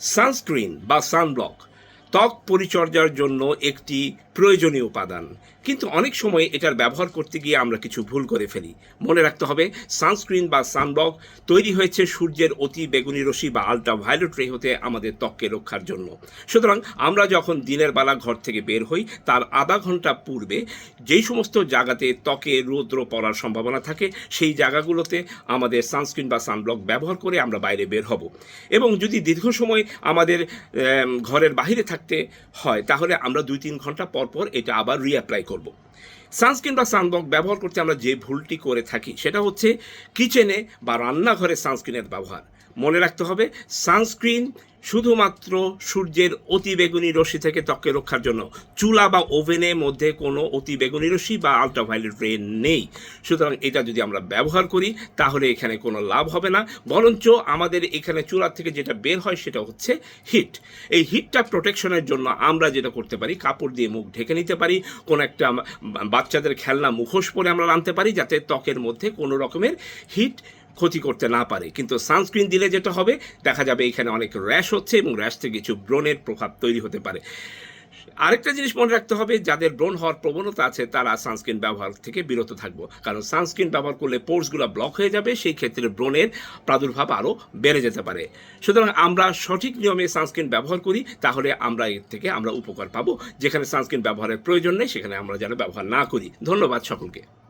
Sunscreen বা sunblock ত্বক পরিচর্যার জন্য একটি প্রয়োজনীয় উপাদান। কিন্তু অনেক সময় এটার ব্যবহার করতে গিয়ে আমরা কিছু ভুল করে ফেলি। মনে রাখতে হবে, সানস্ক্রিন বা সানব্লক তৈরি হয়েছে সূর্যের অতি বেগুনি রশ্মি বা আলট্রা ভায়োলেট রে হতে আমাদের ত্বককে রক্ষার জন্য। সুতরাং আমরা যখন দিনের বেলা ঘর থেকে বের হই, তার আধা ঘণ্টা পূর্বে যেই সমস্ত জায়গাতে ত্বকে রৌদ্র পড়ার সম্ভাবনা থাকে, সেই জায়গাগুলোতে আমাদের সানস্ক্রিন বা সানব্লক ব্যবহার করে আমরা বাইরে বের হব। এবং যদি দীর্ঘ সময় আমাদের ঘরের বাইরে থাকতে হয়, তাহলে আমরা দুই তিন ঘণ্টা পর পর এটা আবার রিঅ্যাপ্লাই করব। সানস্ক্রিন বা সানবক ব্যবহার করতে আমরা যে ভুলটি করে থাকি, সেটা হচ্ছে কিচেনে বা রান্নাঘরে সানস্ক্রিনের ব্যবহার। মনে রাখতে হবে, সানস্ক্রিন শুধুমাত্র সূর্যের অতি বেগুনি রশ্মি থেকে ত্বককে রক্ষার জন্য। চুলা বা ওভেনের মধ্যে কোনো অতি বেগুনি রশ্মি বা আলট্রাভায়োলেট রে নেই। সুতরাং এটা যদি আমরা ব্যবহার করি, তাহলে এখানে কোনো লাভ হবে না। বরঞ্চ আমাদের এখানে চুলার থেকে যেটা বের হয় সেটা হচ্ছে হিট। এই হিটটা প্রোটেকশনের জন্য আমরা যেটা করতে পারি, কাপড় দিয়ে মুখ ঢেকে নিতে পারি, কোনো একটা বাচ্চাদের খেলনা মুখোশ পরে আমরা আনতে পারি, যাতে ত্বকের মধ্যে কোনো রকমের হিট ক্ষতি করতে না পারে। কিন্তু সানস্ক্রিন দিলে যেটা হবে, দেখা যাবে এখানে অনেক র্যাশ হচ্ছে এবং র্যাশ থেকে কিছু ব্রণের প্রভাব তৈরি হতে পারে। আরেকটা জিনিস মনে রাখতে হবে, যাদের ব্রণ হওয়ার প্রবণতা আছে, তারা সানস্ক্রিন ব্যবহার থেকে বিরত থাকব। কারণ সানস্ক্রিন ব্যবহার করলে পোর্সগুলো ব্লক হয়ে যাবে, সেই ক্ষেত্রে ব্রণের প্রাদুর্ভাব আরও বেড়ে যেতে পারে। সুতরাং আমরা সঠিক নিয়মে সানস্ক্রিন ব্যবহার করি, তাহলে আমরা এর থেকে আমরা উপকার পাবো। যেখানে সানস্ক্রিন ব্যবহারের প্রয়োজন নেই, সেখানে আমরা যেন ব্যবহার না করি। ধন্যবাদ সকলকে।